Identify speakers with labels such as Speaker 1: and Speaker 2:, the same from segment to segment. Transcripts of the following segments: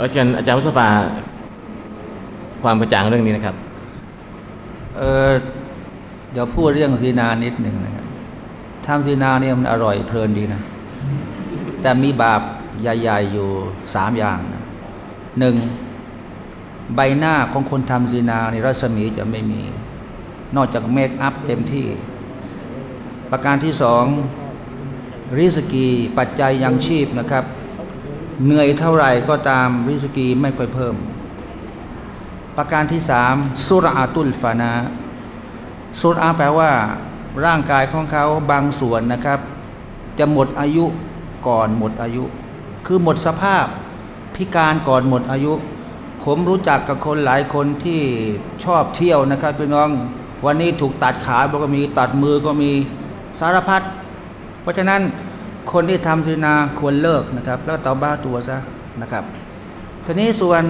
Speaker 1: อาจารย์อาจารย์มุสภาความกระจ่างเรื่องนี้นะครับ
Speaker 2: เออเดี๋ยวพูดเรื่องซีนานิดหนึ่งนะครับทำซีนาเนี่ยมันอร่อยเพลินดีนะ แต่มีบาปใหญ่ๆอยู่สามอย่างนะหนึ่งใบหน้าของคนทำซีนาในรัศมีจะไม่มี นอกจากเมคอัพเต็มที่ ประการที่สองริสกีปัจจัยยังชีพนะครับ เหนื่อยเท่าไหร่ก็ตามริสกีไม่ค่อยเพิ่ม ประการที่สามสุราตุลฟานาสุราแปลว่า ร่างกายของเขาบางส่วนนะครับ จะหมดอายุก่อนหมดอายุ คือหมดสภาพพิการก่อนหมดอายุ ผมรู้จักกับคนหลายคนที่ชอบเที่ยวนะครับพี่น้อง วันนี้ถูกตัดขาก็มีตัดมือก็มีสารพัดเพราะฉะนั้น คนที่ทำศินาควรเลิกนะครับ แล้วเตาบ้าตัวซะนะครับทีนี้ส่วน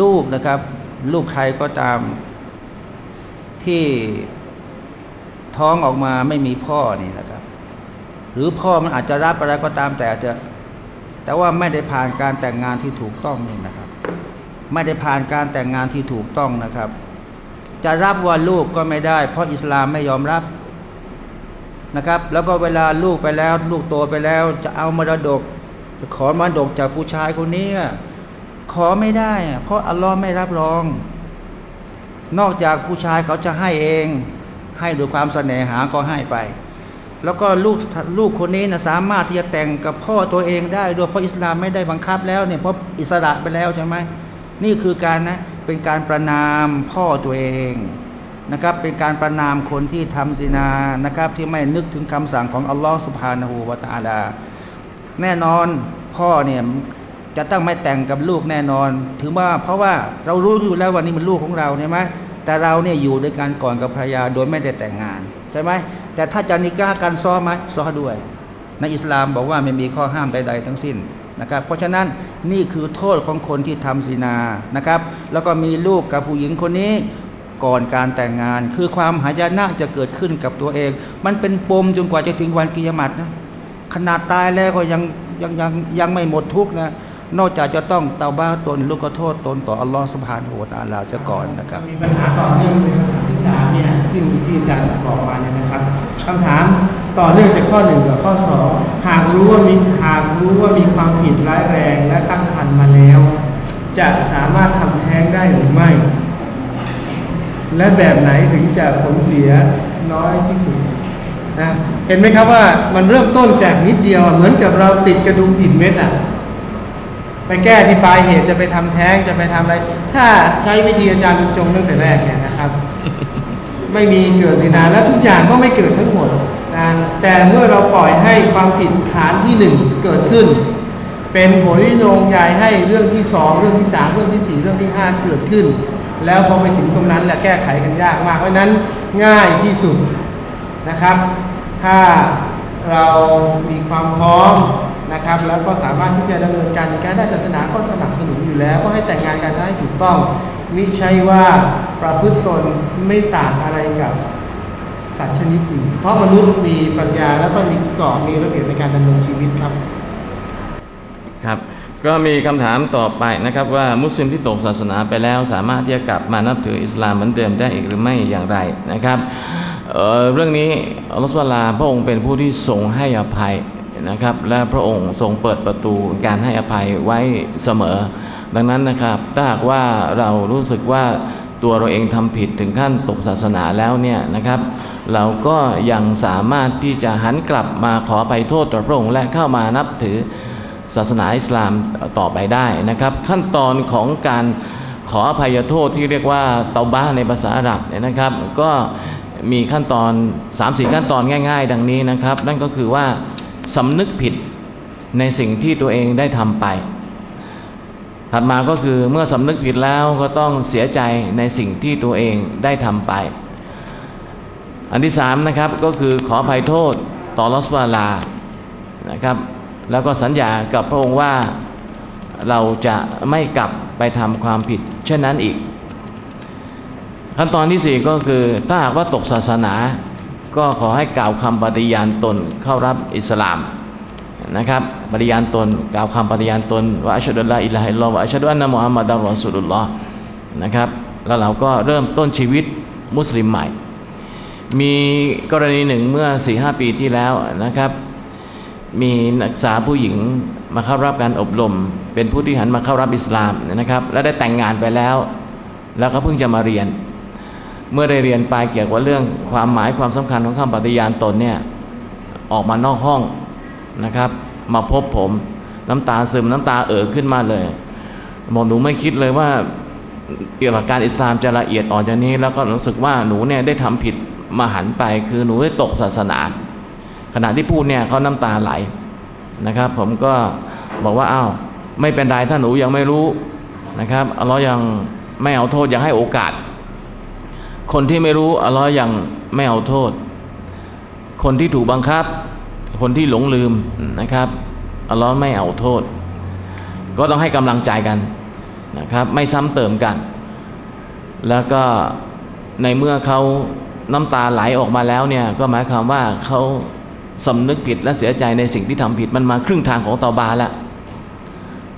Speaker 2: ลูกนะครับ ลูกใครก็ตามที่ท้องออกมาไม่มีพ่อนี่นะครับ หรือพ่อมันอาจจะรับอะไรก็ตามแต่เถอะแต่ว่าไม่ได้ผ่านการแต่งงานที่ถูกต้องนี่นะครับ ไม่ได้ผ่านการแต่งงานที่ถูกต้องนะครับ จะรับว่าลูกก็ไม่ได้ เพราะอิสลามไม่ยอมรับ นะครับ แล้วก็เวลาลูกไปแล้ว ลูกโตไปแล้ว จะเอามรดก จะขอมรดกจากผู้ชายคนนี้ขอไม่ได้ เพราะอัลลอฮ์ไม่รับรอง นอกจากผู้ชายเขาจะให้เอง ให้ด้วยความเสน่หาก็ให้ไป แล้วก็ลูกลูกคนนี้นะสามารถที่จะแต่งกับพ่อตัวเองได้ด้วยเพราะอิสลามไม่ได้บังคับแล้วเนี่ยเพราะอิสระไปแล้วใช่ไหมนี่คือการนะเป็นการประนามพ่อตัวเอง นะครับเป็นการประนามคนที่ทำซินานะครับที่ไม่นึกถึงคำสั่งของอัลลอฮฺสุบฮานาหูวาตาลา แน่นอนพ่อเนี่ยจะต้องไม่แต่งกับลูกแน่นอน ถือว่าเพราะว่าเรารู้อยู่แล้วว่านี่มันลูกของเราใช่ไหมแต่เราเนี่ยอยู่ด้วยกันก่อนกับภรรยาโดยไม่ได้แต่งงานใช่ไหมแต่ถ้าจะนิก้ากันซ้อไหมซ้อด้วย ในอิสลามบอกว่าไม่มีข้อห้ามใด ๆ ทั้งสิ้นนะครับเพราะฉะนั้นนี่คือโทษของคนที่ทำศีนานะครับ แล้วก็มีลูกกับผู้หญิงคนนี้ ก่อนการแต่งงาน คือความหายนะจะเกิดขึ้นกับตัวเอง มันเป็นปมจนกว่าจะถึงวันกิยามัตนะขนาดตายแล้วก็ยังยังยังยังไม่หมดทุกนะนอกจากจะต้องเตาบ้าตนลูกขโทษตนต่ออัลลอฮฺสุบฮานะฮูวตาลาจะก่อนนะครับ
Speaker 3: มีปัญหาต่อเนื่องเลยคำถามที่สามเนี่ยที่ที่อาจารย์บอกมาเนี่ยนะครับคำถามต่อเนื่องจากข้อหนึ่งกับข้อสองหากรู้ว่ามีหากรู้ว่ามีความผิดร้ายแรงและตั้งครรภ์มาแล้ว จะสามารถทำแท้งได้หรือไม่ และแบบไหนถึงจะผลเสียน้อยที่สุดนะเห็นไหมครับว่ามันเริ่มต้นจากนิดเดียวเหมือนกับเราติดกระดุมผิดเม็ดอะไปแก้ที่ปลายเหตุจะไปทำแท้งจะไปทำอะไร ถ้าใช้วิธีอาจารย์บรรจงตั้งแต่แรกเนี่ยนะครับ ไม่มีเกิดสินาแล้วทุกอย่างก็ไม่เกิดทั้งหมดนะแต่เมื่อเราปล่อยให้ความผิดฐานที่หนึ่งเกิดขึ้น เป็นผลโยงใยให้เรื่องที่สองเรื่องที่สามเรื่องที่สี่เรื่องที่ห้าเกิดขึ้น แล้วพอไปถึงตรงนั้นแหละแก้ไขกันยากมาก เพราะนั้นง่ายที่สุดนะครับ ถ้าเรามีความพร้อมนะครับ แล้วก็สามารถที่จะดำเนินการในการได้ศาสนาก็สนับสนุนอยู่แล้ว ก็ให้แต่งงานกันได้ถูกต้องมิใช่ว่าประพฤติตนไม่ต่างอะไรกับสัตว์ชนิดอื่นเพราะมนุษย์มีปัญญาแล้วก็มีกรอบมีระเบียบในการดำเนินชีวิตครับ
Speaker 1: ครับ ก็มีคำถามต่อไปนะครับว่ามุสลิมที่ตกศาสนาไปแล้ว สามารถที่จะกลับมานับถืออิสลามเหมือนเดิมได้อีกหรือไม่อย่างไรนะครับเเรื่องนี้อัลลอฮฺสุบฮานะฮูวาลาพระองค์เป็นผู้ที่ทรงให้อภัยนะครับ และพระองค์ทรงเปิดประตูการให้อภัยไว้เสมอ ดังนั้นนะครับถ้าหากว่าเรารู้สึกว่าตัวเราเองทำผิดถึงขั้นตกศาสนาแล้วเนี่ยนะครับเราก็ยังสามารถที่จะหันกลับมาขอไปโทษต่อพระองค์และเข้ามานับถือ ศาสนาอิสลามต่อไปได้นะครับ ขั้นตอนของการขออภัยโทษที่เรียกว่าเตาบ้าในภาษาอาหรับเนี่ยนะครับ ก็มีขั้นตอน 3-4 ขั้นตอนง่าย ๆ ดังนี้นะครับ นั่นก็คือว่าสำนึกผิดในสิ่งที่ตัวเองได้ทำไป ถัดมาก็คือเมื่อสำนึกผิดแล้วก็ต้องเสียใจในสิ่งที่ตัวเองได้ทำไป อันที่สามนะครับก็คือขออภัยโทษต่อลอสวาลานะครับ แล้วก็สัญญากับพระองค์ว่าเราจะไม่กลับไปทำความผิด เช่นนั้นอีก ขั้นตอนที่สี่ก็คือถ้าหากว่าตกศาสนา ก็ขอให้กล่าวคำปฏิญาณตนเข้ารับอิสลามนะครับปฏิญาณตนกล่าวคำปฏิญาณตนว่าอัชดุลลาอิลาฮิลลอฮ์ว่าอัชดุอันนะมุฮัมมัดอัลรอซูลุลลอฮ์นะครับ แล้วเราก็เริ่มต้นชีวิตมุสลิมใหม่ มีกรณีหนึ่งเมื่อ4ีหปีที่แล้วนะครับ มีนักศึกษาผู้หญิงมาเข้ารับการอบรม เป็นผู้ที่หันมาเข้ารับอิสลามนะครับ และได้แต่งงานไปแล้ว แล้วก็เพิ่งจะมาเรียน เมื่อได้เรียนไปเกี่ยวกับเรื่องความหมายความสำคัญของคำปฏิญาณตนเนี่ยออกมานอกห้องนะครับ มาพบผมน้ำตาซึมน้ำตาเอ่อขึ้นมาเลยหมอหนูไม่คิดเลยว่าเกี่ยวกับการอิสลามจะละเอียดอ่อนอย่างนี้ แล้วก็รู้สึกว่าหนูเนี่ยได้ทำผิดมาหันไป คือหนูได้ตกศาสนา ขณะที่พูดเนี่ยเขาน้ำตาไหลนะครับ ผมก็บอกว่าอ้าวไม่เป็นไรถ้าหนูยังไม่รู้นะครับอัลลอฮ์ยังไม่เอาโทษยังให้โอกาส คนที่ไม่รู้อัลลอฮ์ยังไม่เอาโทษ คนที่ถูกบังคับ คนที่หลงลืมนะครับอัลลอฮ์ไม่เอาโทษ ก็ต้องให้กำลังใจกันนะครับ ไม่ซ้ำเติมกัน แล้วก็ในเมื่อเขาน้ำตาไหลออกมาแล้วเนี่ยก็หมายความว่าเขา สำนึกผิดและเสียใจในสิ่งที่ทำผิดมันมาครึ่งทางของตาบาแล้ว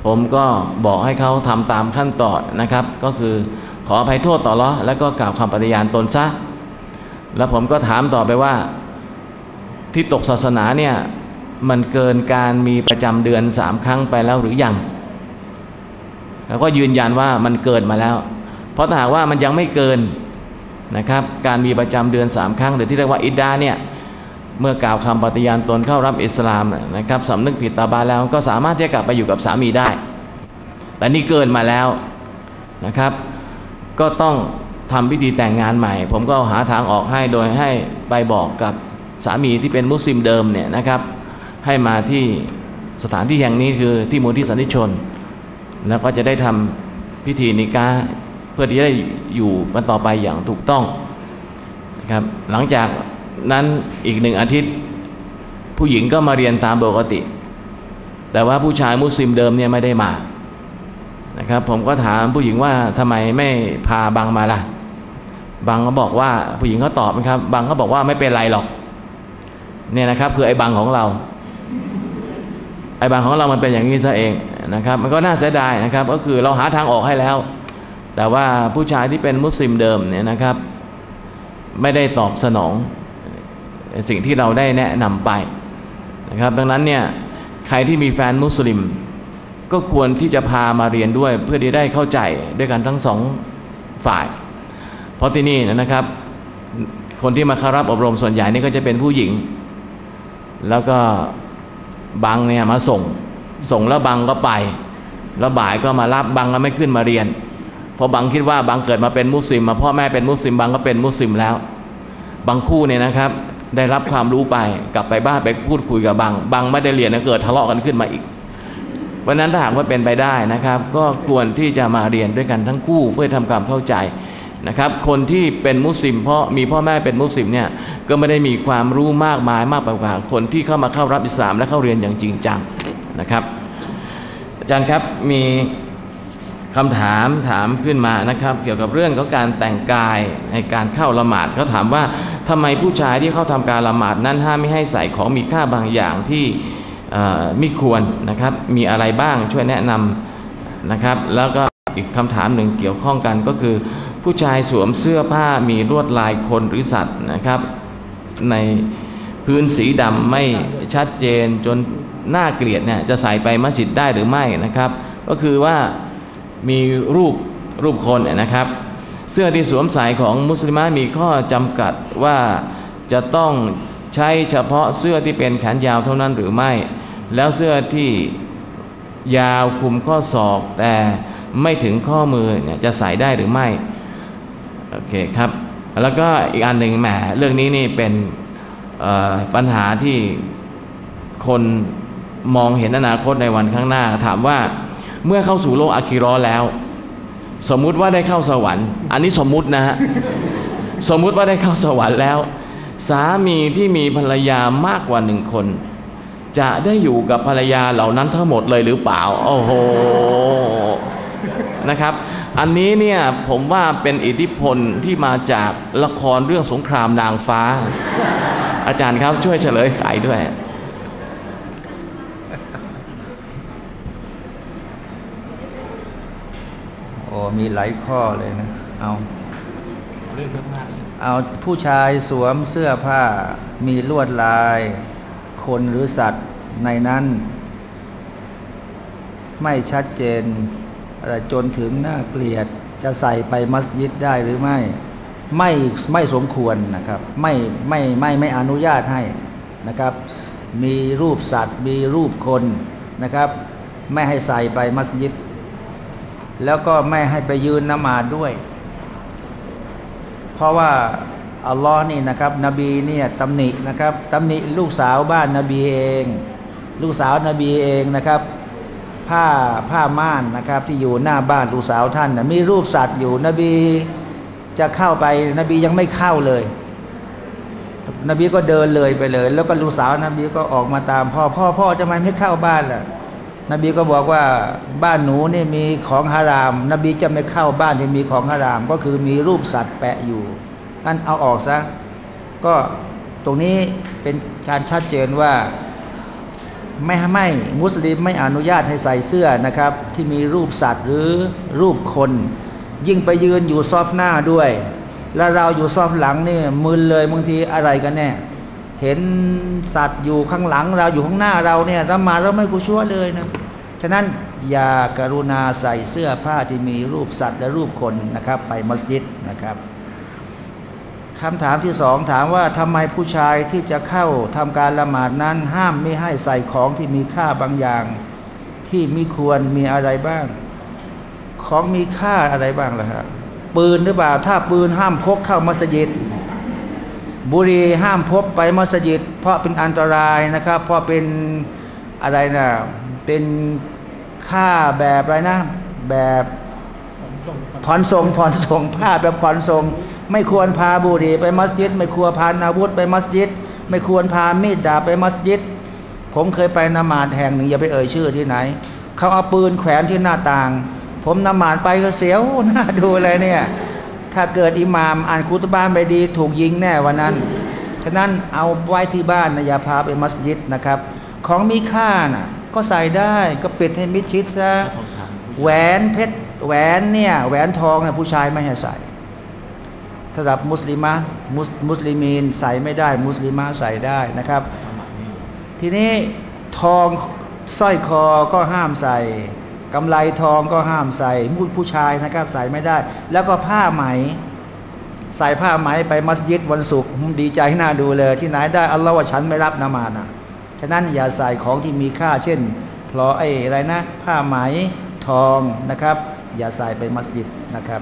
Speaker 1: ผมก็บอกให้เขาทำตามขั้นตอนนะครับ ก็คือขออภัยโทษต่อละแล้วก็กล่าวคำปฏิญาณตนซะ แล้วผมก็ถามต่อไปว่าที่ตกศาสนาเนี่ยมันเกินการมีประจำเดือนสามครั้งไปแล้วหรือยังเขาก็ยืนยันว่ามันเกินมาแล้ว เพราะถ้าหากว่ามันยังไม่เกินนะครับ การมีประจำเดือนสามครั้งหรือที่เรียกว่าอิดดาเนี่ย เมื่อกล่าวคำปฏิญาณตนเข้ารับอิสลามนะครับสำนึกผิดตาบาแล้วก็สามารถที่จะกลับไปอยู่กับสามีได้ แต่นี่เกินมาแล้วนะครับ ก็ต้องทำพิธีแต่งงานใหม่ ผมก็หาทางออกให้โดยให้ไปบอกกับสามีที่เป็นมุสลิมเดิมเนี่ยนะครับ ให้มาที่สถานที่แห่งนี้คือที่มูลที่สันติชน แล้วก็จะได้ทำพิธีนิกาเพื่อที่จะได้อยู่กันต่อไปอย่างถูกต้องนะครับหลังจาก นั้นอีกหนึ่งอาทิตย์ ผู้หญิงก็มาเรียนตามปกติ แต่ว่าผู้ชายมุสลิมเดิมเนี่ยไม่ได้มานะครับผมก็ถามผู้หญิงว่าทำไมไม่พาบังมาล่ะ บังก็บอกว่าผู้หญิงเขาตอบนะครับ บังเขาบอกว่าไม่เป็นไรหรอกเนี่ยนะครับ คือไอ้บังของเรา ไอ้บังของเรามันเป็นอย่างนี้ซะเองนะครับ มันก็น่าเสียดายนะครับ ก็คือเราหาทางออกให้แล้ว แต่ว่าผู้ชายที่เป็นมุสลิมเดิมเนี่ยนะครับ ไม่ได้ตอบสนอง สิ่งที่เราได้แนะนำไปนะครับ ดังนั้นเนี่ยใครที่มีแฟนมุสลิม ก็ควรที่จะพามาเรียนด้วยเพื่อที่ได้เข้าใจด้วยกันทั้งสองฝ่าย เพราะที่นี่นะครับ คนที่มาเข้ารับอบรมส่วนใหญ่นี่ก็จะเป็นผู้หญิง แล้วก็บางเนี่ยมาส่ง ส่งแล้วบางก็ไป แล้วบ่ายก็มารับบางก็ไม่ขึ้นมาเรียนเพราะบางคิดว่าบางเกิดมาเป็นมุสลิมมาพ่อแม่เป็นมุสลิมบางก็เป็นมุสลิมแล้ว บางคู่เนี่ยนะครับ ได้รับความรู้ไปกลับไปบ้านไปพูดคุยกับบางบางไม่ได้เรียนนะเกิดทะเลาะกันขึ้นมาอีกเพราะนั้นถ้าหากว่าเป็นไปได้นะครับ ก็ควรที่จะมาเรียนด้วยกันทั้งคู่เพื่อทำความเข้าใจนะครับ คนที่เป็นมุสลิมเพราะมีพ่อแม่เป็นมุสลิมเนี่ยก็ไม่ได้มีความรู้มากมายมากไปกว่าคนที่เข้ามาเข้ารับอิสลามและเข้าเรียนอย่างจริงจังนะครับ อาจารย์ครับมีคำถามถามขึ้นมานะครับ เกี่ยวกับเรื่องของการแต่งกายในการเข้าละหมาดเขาถามว่า ทำไมผู้ชายที่เข้าทำการละหมาดนั้นห้ามไม่ให้ใส่ของมีค่าบางอย่างที่ไม่ควรนะครับ มีอะไรบ้างช่วยแนะนำนะครับ แล้วก็อีกคำถามหนึ่งเกี่ยวข้องกันก็คือ ผู้ชายสวมเสื้อผ้ามีลวดลายคนหรือสัตว์นะครับ ในพื้นสีดำไม่ชัดเจนจนน่าเกลียดเนี่ยจะใส่ไปมัสยิดได้หรือไม่นะครับ ก็คือว่ามีรูปรูปคนนะครับ เสื้อที่สวมใส่ของมุสลิมมีข้อจำกัดว่าจะต้องใช้เฉพาะเสื้อที่เป็นแขนยาวเท่านั้นหรือไม่ แล้วเสื้อที่ยาวคุมข้อศอกแต่ไม่ถึงข้อมือเนี่ยจะใส่ได้หรือไม่โอเคครับ แล้วก็อีกอันหนึ่งแหมเรื่องนี้นี่เป็นปัญหาที่คนมองเห็นอนาคตในวันข้างหน้า ถามว่าเมื่อเข้าสู่โลกอาคิรอแล้ว สมมุติว่าได้เข้าสวรรค์ อันนี้สมมุตินะฮะสมมุติว่าได้เข้าสวรรค์แล้ว สามีที่มีภรรยามากกว่าหนึ่งคน จะได้อยู่กับภรรยาเหล่านั้นทั้งหมดเลยหรือเปล่า โอ้โหนะครับ อันนี้เนี่ยผมว่าเป็นอิทธิพลที่มาจากละครเรื่องสงครามนางฟ้า อาจารย์ครับช่วยเฉลยไขด้วย
Speaker 2: อ้ มีหลายข้อเลยนะ เอา
Speaker 1: เรื่องเสื้อผ้า
Speaker 2: เอาผู้ชายสวมเสื้อผ้ามีลวดลาย คนหรือสัตว์ในนั้น ไม่ชัดเจนอะไรจนถึงน่าเกลียดจะใส่ไปมัสยิดได้หรือไม่ ไม่ไม่สมควรนะครับ ไม่ไม่ไม่ไม่อนุญาตให้นะครับ มีรูปสัตว์ มีรูปคนนะครับ ไม่ให้ใส่ไปมัสยิด แล้วก็ไม่ให้ไปยืนนมาด้วย เพราะว่าอัลลอฮ์นี่นะครับ นบีเนี่ยตำหนินะครับตำหนิลูกสาวบ้านนบีเอง ลูกสาวนบีเองนะครับ ผ้าผ้าม่านนะครับ ที่อยู่หน้าบ้านลูกสาวท่านนะมีรูปสัตว์อยู่นบีจะเข้าไป นบียังไม่เข้าเลย นบีก็เดินเลยไปเลย แล้วก็ลูกสาวนบีก็ออกมาตามพ่อพ่อพ่อจะไม่ไม่เข้าบ้านล่ะ นบีก็บอกว่าบ้านหนูนี่มีของฮาราม นบีจะไม่เข้าบ้านที่มีของฮาราม ก็คือมีรูปสัตว์แปะอยู่นั่นเอาออกซะก็ตรงนี้เป็นการชัดเจนว่าไม่ไม่มุสลิมไม่อนุญาตให้ใส่เสื้อนะครับ ที่มีรูปสัตว์หรือรูปคน ยิ่งไปยืนอยู่ซอฟหน้าด้วย แล้วเราอยู่ซอฟหลังนี่มึนเลยบางทีอะไรกันแน่ เห็นสัตว์อยู่ข้างหลังเราอยู่ข้างหน้าเราเนี่ยเรามาเราไม่กูชั่วเลยนะฉะนั้นอย่าการุณาใส่เสื้อผ้าที่มีรูปสัตว์และรูปคนนะครับ ไปมัสยิดนะครับคำถามที่สองถามว่าทำไมผู้ชายที่จะเข้าทำการละหมาดนั้น ห้ามไม่ให้ใส่ของที่มีค่าบางอย่าง ที่มีควรมีอะไรบ้าง ของมีค่าอะไรบ้างล่ะครับปืนหรือเปล่าถ้าปืนห้ามพกเข้ามัสยิด บุหรีห้ามพบไปมัสยิด เพราะเป็นอันตรายนะครับ เพราะเป็นอะไรนะเป็นค่าแบบอะไรนะ แบบผ่อนส่งผ่อนส่งผ้าแบบผ่อนส่งไม่ควรพาบุหรีไปมัสยิด ไม่ควรพาอาวุธไปมัสยิด ไม่ควรพามีดดาบไปมัสยิด ผมเคยไปนมาดแห่งหนึ่งอย่าไปเอ่ยชื่อที่ไหนเขาเอาปืนแขวนที่หน้าต่าง ผมนมาดไปก็เสียวหน้าดูเลยเนี่ย ถ้าเกิดอิหมาม อ่านคุตบ้านไปดี ถูกยิงแน่วันนั้น ฉะนั้นเอาไว้ที่บ้านนะอย่าพาไปมัสยิดนะครับ ของมีค่าน่ะ ก็ใส่ได้ก็ปิดให้มิดชิดซะแหวนเพชรแหวนเนี่ยแหวนทองเนี่ยผู้ชายไม่ให้ใส่สำหรับมุสลิมะมุสมุสลิมีนใส่ไม่ได้ มุสลิมะใส่ได้นะครับ ทีนี้ทองสร้อยคอก็ห้ามใส่ กำไลทองก็ห้ามใส่มุดผู้ชายนะครับใส่ไม่ได้ แล้วก็ผ้าไหม ใส่ผ้าไหมไปมัสยิดวันศุกร์ดีใจน่าดูเลย ที่ไหนได้อัลลอฮ์ว่าฉันไม่รับนามานะฉะนั้นอย่าใส่ของที่มีค่า เช่นพลอไอ้อะไรนะ ผ้าไหมทองนะครับ อย่าใส่ไปมัสยิดนะครับ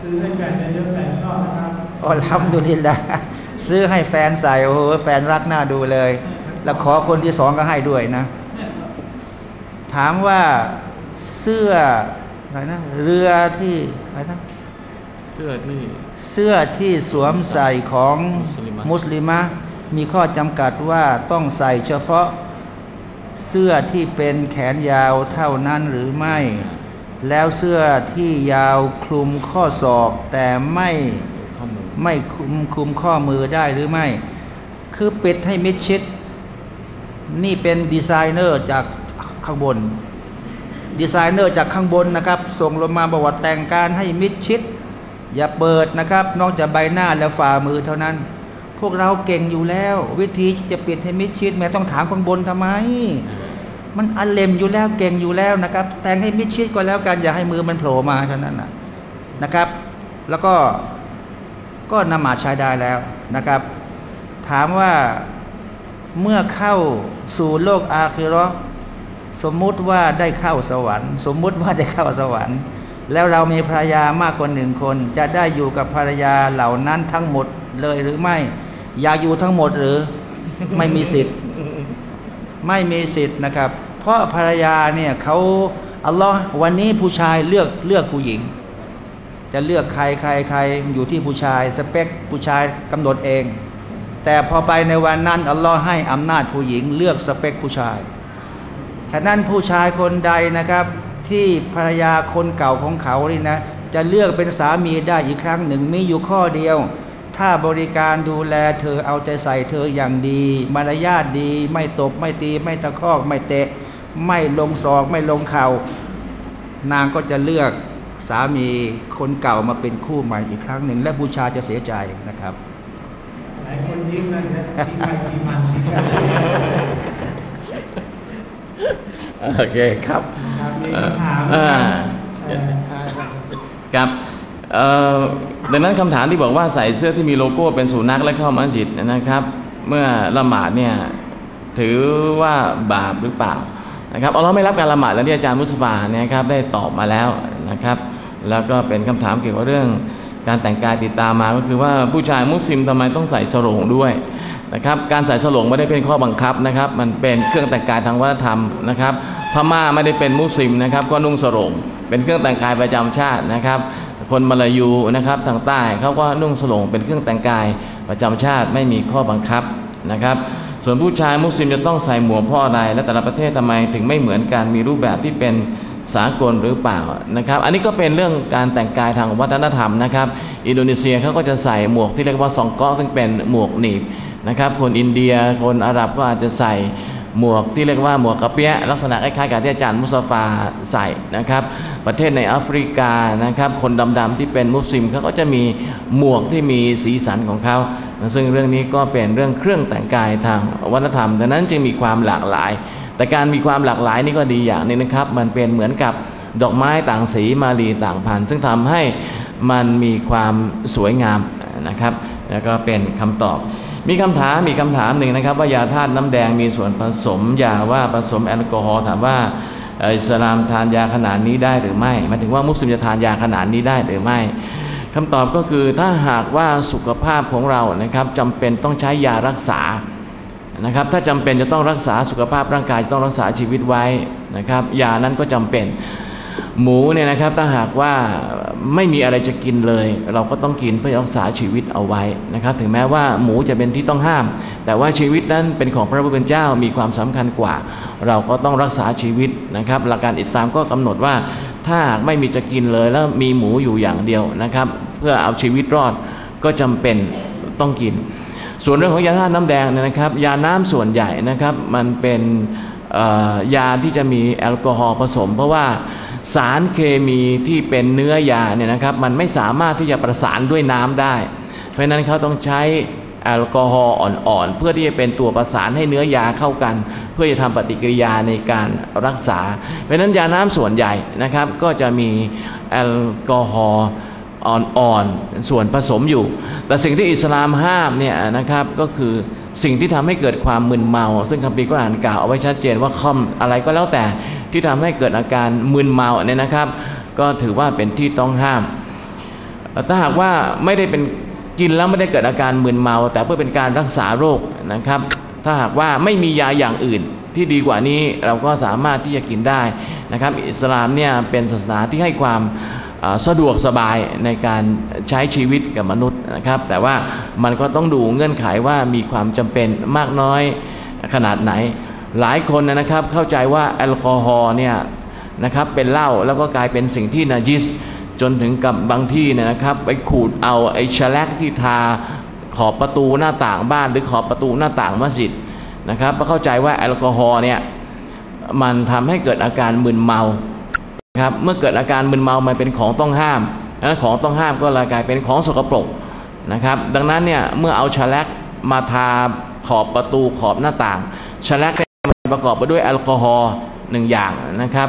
Speaker 3: ซื้อให้แฟนเยอะๆแฟนชอบนะครับ
Speaker 2: อัลฮัมดุลิลละซื้อให้แฟนใส่โอ้โหแฟนรักน่าดูเลย แล้วขอคนที่สองก็ให้ด้วยนะ ถามว่าเสื้ออะไรนะเรือที่อะไรนะ
Speaker 1: เสื้อที่
Speaker 2: เสื้อที่สวมใส่ของ
Speaker 1: มุสลิมะ
Speaker 2: มุสลิมะมีข้อจำกัดว่าต้องใส่เฉพาะเสื้อที่เป็นแขนยาวเท่านั้นหรือไม่ แล้วเสื้อที่ยาวคลุมข้อศอกแต่ไม่
Speaker 1: ข้อมือ
Speaker 2: ไม่คลุมคลุมข้อมือได้หรือไม่ คือปิดให้มิดชิด นี่เป็นดีไซเนอร์จาก ข้างบน ดีไซเนอร์จากข้างบนนะครับ ส่งลงมาบอกว่าแต่งการให้มิดชิด อย่าเปิดนะครับ นอกจากใบหน้าและฝ่ามือเท่านั้น พวกเราเก่งอยู่แล้ว วิธีจะปิดให้มิดชิดแม้ต้องถามข้างบนทำไม มันอันเลมอยู่แล้วเก่งอยู่แล้วนะครับ แต่งให้มิดชิดก็แล้วกันอย่าให้มือมันโผล่มาเท่านั้นนะนะครับ แล้วก็ก็นมาดใช้ได้แล้วนะครับ ถามว่าเมื่อเข้าสู่โลกอาคิราะห์ สมมุติว่าได้เข้าสวรรค์ สมมุติว่าได้เข้าสวรรค์ แล้วเรามีภรรยามากกว่าหนึ่งคน จะได้อยู่กับภรรยาเหล่านั้นทั้งหมดเลยหรือไม่ อยากอยู่ทั้งหมดหรือไม่มีสิทธิ์ ไม่มีสิทธิ์นะครับ เพราะภรรยาเนี่ยเขาอัลลอฮ์วันนี้ผู้ชายเลือกเลือกผู้หญิง จะเลือกใครใครใครอยู่ที่ผู้ชาย สเปคผู้ชายกำหนดเอง แต่พอไปในวันนั้นอัลลอฮ์ให้อำนาจผู้หญิง เลือกสเปคผู้ชาย ฉะนั้นผู้ชายคนใดนะครับ ที่ภรรยาคนเก่าของเขานี่นะจะเลือกเป็นสามีได้อีกครั้งหนึ่งมีอยู่ข้อเดียว ถ้าบริการดูแลเธอเอาใจใส่เธออย่างดี มารยาทดี ไม่ตบไม่ตี ไม่ตะคอกไม่เตะ ไม่ลงศอกไม่ลงเข่านางก็จะเลือกสามีคนเก่ามาเป็นคู่ใหม่อีกครั้งหนึ่ง และบูชาจะเสียใจนะครับ
Speaker 3: หลายคนยิ้มเลยนะยิ้มไปยิ้มมัน
Speaker 1: โอเคครับ
Speaker 3: ครับมีคำถาม
Speaker 1: อ่า
Speaker 3: เอ่ออ่า
Speaker 1: ครับเอ่อดังนั้นคำถามที่บอกว่าใส่เสื้อที่มีโลโก้เป็นสุนัขและเข้ามัสยิดนะครับ เมื่อละหมาดเนี่ยถือว่าบาปหรือเปล่านะครับเอาเราไม่รับการละหมาดแล้วที่อาจารย์มุสฟาเนี่ยครับได้ตอบมาแล้วนะครับ แล้วก็เป็นคำถามเกี่ยวกับเรื่องการแต่งกายติดตามมาก็คือว่าผู้ชายมุสลิมทำไมต้องใส่สรงด้วย นะครับการใส่สรงไม่ได้เป็นข้อบังคับนะครับ มันเป็นเครื่องแต่งกายทางวัฒนธรรมนะครับ พม่าไม่ได้เป็นมุสลิมนะครับ ก็นุ่งสรงเป็นเครื่องแต่งกายประจำชาตินะครับ คนมาลายูนะครับทางใต้เขาก็นุ่งสลงเป็นเครื่องแต่งกายประจำชาติไม่มีข้อบังคับนะครับส่วนผู้ชายมุสลิมจะต้องใส่หมวกเพ่ออะไร และแต่ละประเทศทำไมถึงไม่เหมือนกันมีรูปแบบที่เป็นสากลหรือเปล่านะครับ อันนี้ก็เป็นเรื่องการแต่งกายทางวัฒนธรรมนะครับ อินโดนีเซียเขาก็จะใส่หมวกที่เรียกว่าซองเกาะซึ่งเป็นหมวกหนีบ นะครับ คนอินเดียคนอาหรับก็อาจจะใส่หมวกที่เรียกว่าหมวกกระเปียะลักษณะคล้ายๆกับที่อาจารย์มุสฟาใส่นะครับ ประเทศในแอฟริกานะครับ คนดำๆที่เป็นมุสลิมเขาก็จะมีหมวกที่มีสีสันของเขาซึ่งเรื่องนี้ก็เป็นเรื่องเครื่องแต่งกายทางวัฒนธรรมดังนั้นจึงมีความหลากหลาย แต่การมีความหลากหลายนี่ก็ดีอย่างนึงนะครับ มันเป็นเหมือนกับดอกไม้ต่างสีมาลีต่างพันธุ์ซึ่งทำให้มันมีความสวยงามนะครับ แล้วก็เป็นคำตอบ มีคำถามมีคำถามหนึ่งนะครับ ว่ายาธาตุน้ำแดงมีส่วนผสมยาว่าผสมแอลกอฮอล์ถามว่าอิสลามทานยาขนาดนี้ได้หรือไม่หมายถึงว่ามุสลิมจะทานยาขนาดนี้ได้หรือไม่คำตอบก็คือถ้าหากว่าสุขภาพของเรานะครับจำเป็นต้องใช้ยารักษานะครับถ้าจำเป็นจะต้องรักษาสุขภาพร่างกายต้องรักษาชีวิตไว้นะครับยานั้นก็จำเป็น หมูเนี่ยนะครับถ้าหากว่าไม่มีอะไรจะกินเลย เราก็ต้องกินเพื่อรักษาชีวิตเอาไว้นะครับ ถึงแม้ว่าหมูจะเป็นที่ต้องห้าม แต่ว่าชีวิตนั้นเป็นของพระผู้เป็นเจ้ามีความสำคัญกว่า เราก็ต้องรักษาชีวิตนะครับ หลักการอิสลามก็กำหนดว่าถ้าไม่มีจะกินเลยแล้วมีหมูอยู่อย่างเดียวนะครับ เพื่อเอาชีวิตรอดก็จำเป็นต้องกิน ส่วนเรื่องของยาธาตุน้ำแดงเนี่ยนะครับ ยาน้ำส่วนใหญ่นะครับ มันเป็นยาที่จะมีแอลกอฮอล์ผสม เพราะว่า สารเคมีที่เป็นเนื้อยาเนี่ยนะครับมันไม่สามารถที่จะประสานด้วยน้ำได้ เพราะฉะนั้นเขาต้องใช้แอลกอฮอล์อ่อนๆ เพื่อที่จะเป็นตัวประสานให้เนื้อยาเข้ากัน เพื่อจะทำปฏิกิริยาในการรักษา เพราะฉะนั้นยาน้ำส่วนใหญ่นะครับก็จะมีแอลกอฮอล์อ่อนๆ ส่วนผสมอยู่ แต่สิ่งที่อิสลามห้ามเนี่ยนะครับก็คือสิ่งที่ทำให้เกิดความมึนเมา ซึ่งคัมภีร์ก็อ่านกล่าวเอาไว้ชัดเจนว่าคอมอะไรก็แล้วแต่ ที่ทำให้เกิดอาการมึนเมาเนี่ยนะครับ ก็ถือว่าเป็นที่ต้องห้าม ถ้าหากว่าไม่ได้เป็นกินแล้วไม่ได้เกิดอาการมึนเมา แต่เพื่อเป็นการรักษาโรคนะครับ ถ้าหากว่าไม่มียาอย่างอื่นที่ดีกว่านี้เราก็สามารถที่จะกินได้นะครับ อิสลามเนี่ยเป็นศาสนาที่ให้ความสะดวกสบายในการใช้ชีวิตกับมนุษย์นะครับ แต่ว่ามันก็ต้องดูเงื่อนไขว่ามีความจำเป็นมากน้อยขนาดไหน หลายคนนะครับเข้าใจว่าแอลกอฮอล์เนี่ยนะครับเป็นเหล้าแล้วก็กลายเป็นสิ่งที่นาจิสจนถึงกับบางที่เนี่ยนะครับไปขูดเอาไอ้แฉลกที่ทาขอบประตูหน้าต่างบ้านหรือขอบประตูหน้าต่างมัสยิดนะครับเพราะเข้าใจว่าแอลกอฮอล์เนี่ยมันทำให้เกิดอาการมึนเมาครับเมื่อเกิดอาการมึนเมามันเป็นของต้องห้ามนะของต้องห้ามก็เลยกลายเป็นของสกปรกนะครับ ดังนั้นเนี่ยเมื่อเอาแฉลกมาทาขอบประตูขอบหน้าต่างแฉลกเนี่ย ประกอบไปด้วยแอลกอฮอล์หนึ่งอย่างนะครับ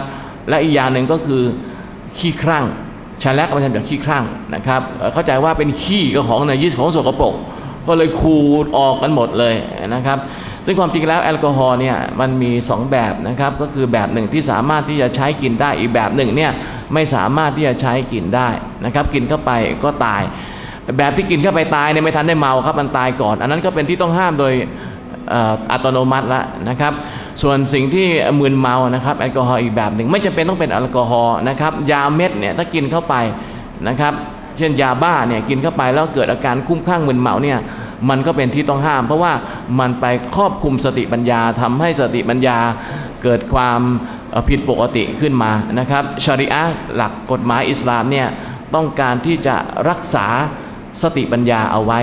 Speaker 1: และอีกอย่างหนึ่งก็คือขี้ครั่งชาแลกมันทำจากขี้ครั่งนะครับ เข้าใจว่าเป็นขี้ก็ของในยิสของสกปรกก็เลยขูดออกกันหมดเลยนะครับ ซึ่งความจริงแล้วแอลกอฮอล์เนี่ยมันมี 2 แบบนะครับ ก็คือแบบหนึ่งที่สามารถที่จะใช้กินได้อีกแบบหนึ่งเนี่ยไม่สามารถที่จะใช้กินได้นะครับ กินเข้าไปก็ตาย แบบที่กินเข้าไปตายเนี่ยไม่ทันได้เมาครับมันตายก่อน อันนั้นก็เป็นที่ต้องห้ามโดยอัตโนมัติละนะครับ ส่วนสิ่งที่มึนเมานะครับแอลกอฮอล์อีกแบบหนึ่งไม่จำเป็นต้องเป็นแอลกอฮอล์นะครับยาเม็ดเนี่ยถ้ากินเข้าไปนะครับเช่นยาบ้าเนี่ยกินเข้าไปแล้วเกิดอาการคุ้มข้างมึนเมาเนี่ยมันก็เป็นที่ต้องห้าม เพราะว่ามันไปครอบคุมสติปัญญาทำให้สติปัญญาเกิดความผิดปกติขึ้นมานะครับชริอะหลักกฎหมายอิสลามเนี่ยต้องการที่จะรักษาสติปัญญาเอาไว้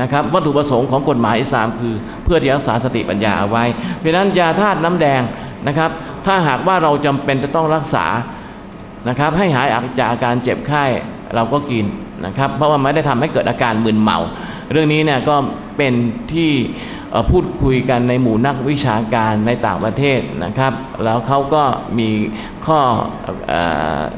Speaker 1: นะครับวัตถุประสงค์ของกฎหมายอิสลามคือ เพื่อที่รักษาสติปัญญาเอาไว้ เพราะนั้นยาธาตุน้ำแดงนะครับ ถ้าหากว่าเราจำเป็นจะต้องรักษานะครับ ให้หายจากอาการเจ็บไข้เราก็กินนะครับ เพราะว่าไม่ได้ทำให้เกิดอาการมึนเมา เรื่องนี้เนี่ยก็เป็นที่ พูดคุยกันในหมู่นักวิชาการในต่างประเทศนะครับ แล้วเขาก็มีข้ออ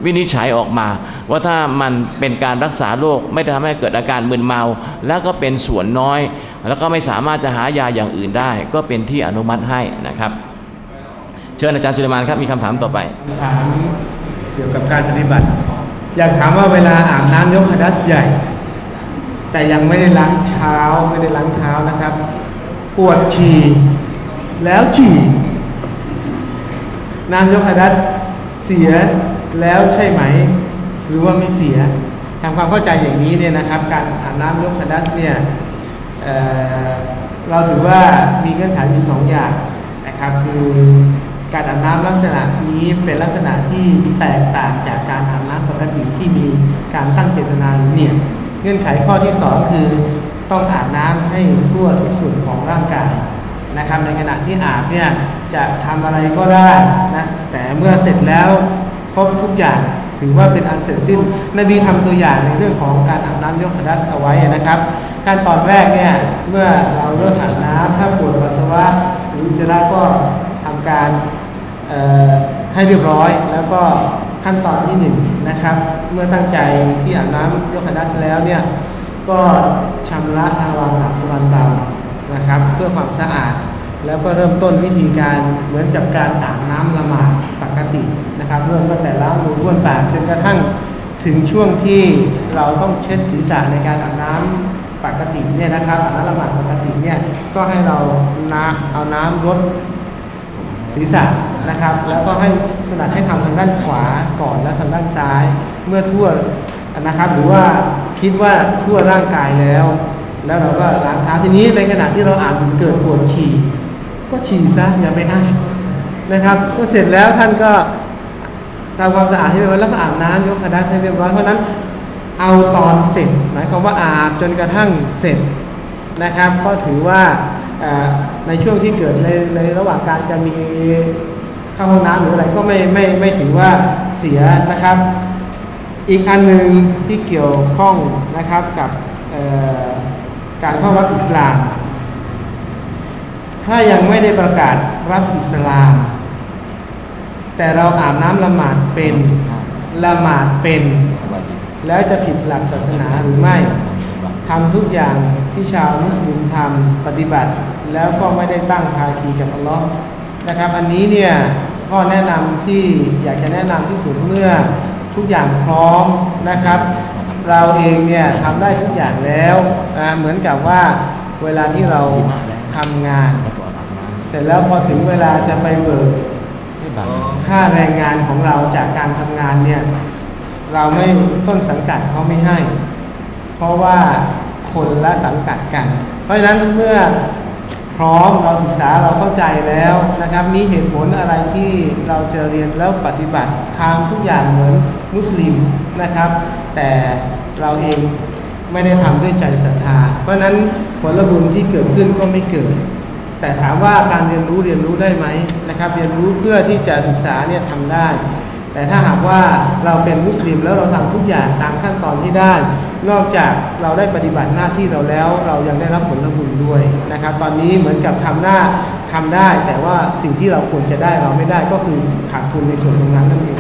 Speaker 1: วินิจฉัยออกมา ว่าถ้ามันเป็นการรักษาโรคไม่ได้ทำให้เกิดอาการมึนเมา แล้วก็เป็นส่วนน้อย แล้วก็ไม่สามารถจะหายาอย่างอื่นได้ ก็เป็นที่อนุมัติให้นะครับ เชิญอาจารย์สุลมานครับมีคำถามต่อไป
Speaker 3: ถามเกี่ยวกับการปฏิบัติ อยากถามว่าเวลาอาบน้ำยกฮะดัสใหญ่ แต่ยังไม่ได้ล้างเช้าไม่ได้ล้างเท้านะครับ ปวดฉี่แล้วฉี่น้ำยกฮดัสเสียแล้วใช่ไหม หรือว่าไม่เสียทำความเข้าใจอย่างนี้เนี่ยนะครับ การอาบน้ำยกฮดัสเนี่ยเเราถือว่ามีเงื่อนไขอยู่สองอย่างนะครับ คือการอาบน้ำลักษณะนี้เป็นลักษณะที่แตกต่างจากการอาบน้ำปกติที่มีการตั้งเจตนาหรือเนี่ยเงื่อนไขข้อที่สองคือ ต้องอาบน้ำให้ทั่วทุกส่วนของร่างกายนะครับ ในขณะที่อาบเนี่ยจะทำอะไรก็ได้นะแต่เมื่อเสร็จแล้วครบทุกอย่างถือว่าเป็นอันเสร็จสิ้น นบีทำตัวอย่างในเรื่องของการอาบน้ำยกฮะดัสเอาไว้นะครับขั้นตอนแรกเนี่ยเมื่อเราเริ่มอาบน้ำถ้าปวดปัสสาวะหรืออุจจาระก็ทำการเอ่อให้เรียบร้อย แล้วก็ขั้นตอนที่หนึ่งนะครับ เมื่อตั้งใจที่อาบน้ำยกฮะดัสแล้วเนี่ย ก็ชำระทาวาอับวันเบานะครับ เพื่อความสะอาด แล้วก็เริ่มต้นวิธีการเหมือนกับการอาบน้ำละหมาดปกตินะครับ เริ่มตั้งแต่ล้างมือบ้วนปากจนกระทั่งถึงช่วงที่เราต้องเช็ดศีรษะในการอาบน้ำปกติเนี่ยนะครับอาบน้ำละหมาดปกติเนี่ยก็ให้เราน้ำเอาน้ำรดศีรษะนะครับ แล้วก็ให้สนัดให้ทำทางด้านขวาก่อนแล้วทางด้านซ้าย เมื่อทั่วนะครับ หรือว่า คิดว่าทั่วร่างกายแล้ว แล้วเราก็ล้างเท้าทีนี้ในขณะที่เราอาบเกิดปวดฉี่ก็ฉี่ซะอย่าไปอ้ายนะครับเมื่อเสร็จแล้วท่านก็ทำความสะอาดให้เรียบร้อยแล้วก็อาบน้ำยกกระดาษให้เรียบร้อยเพราะนั้นเอาตอนเสร็จหมายความว่าอาบจนกระทั่งเสร็จนะครับ ก็ถือว่าในช่วงที่เกิดในในระหว่างการจะมีเข้าห้องน้ำหรืออะไรก็ไม่ไม่ไม่ถือว่าเสียนะครับ อีกอันหนึ่งที่เกี่ยวข้องนะครับกับการเข้ารับอิสลาม ถ้ายังไม่ได้ประกาศรับอิสลาม แต่เราอาบน้ำละหมาดเป็นละหมาดเป็น แล้วจะผิดหลักศาสนาหรือไม่ทำทุกอย่างที่ชาวมุสลิมทำปฏิบัติ แล้วก็ไม่ได้ตั้งภาคีกับอัลลอฮ์นะครับ อันนี้เนี่ยข้อแนะนำที่อยากจะแนะนำที่สุดเมื่อ ทุกอย่างพร้อมนะครับ เราเองเนี่ยทำได้ทุกอย่างแล้วนะเหมือนกับว่าเวลาที่เราทำงาน เสร็จแล้วพอถึงเวลาจะไปเบิกค่าแรงงานของเราจากการทำงานเนี่ย เราไม่ต้นสังกัดเขาไม่ให้ เพราะว่าคนละสังกัดกัน เพราะฉะนั้นเมื่อ พร้อมเราศึกษาเราเข้าใจแล้วนะครับมีเหตุผลอะไรที่เราจะเรียนแล้วปฏิบัติทำทุกอย่างเหมือนมุสลิมนะครับ แต่เราเองไม่ได้ทำด้วยใจศรัทธา เพราะฉะนั้นผลบุญที่เกิดขึ้นก็ไม่เกิด แต่ถามว่าการเรียนรู้เรียนรู้ได้ไหมนะครับ เรียนรู้เพื่อที่จะศึกษาเนี่ยทำได้ แต่ถ้าหากว่าเราเป็นมุสลิมแล้วเราทำทุกอย่างตามขั้นตอนที่ได้ นอกจากเราได้ปฏิบัติหน้าที่เราแล้ว เรายังได้รับผลบุญด้วยนะครับ ตอนนี้เหมือนกับทำหน้าทำได้ แต่ว่าสิ่งที่เราควรจะได้เราไม่ได้ก็คือขาดทุนในส่วนตรงนั้นนั่นเอง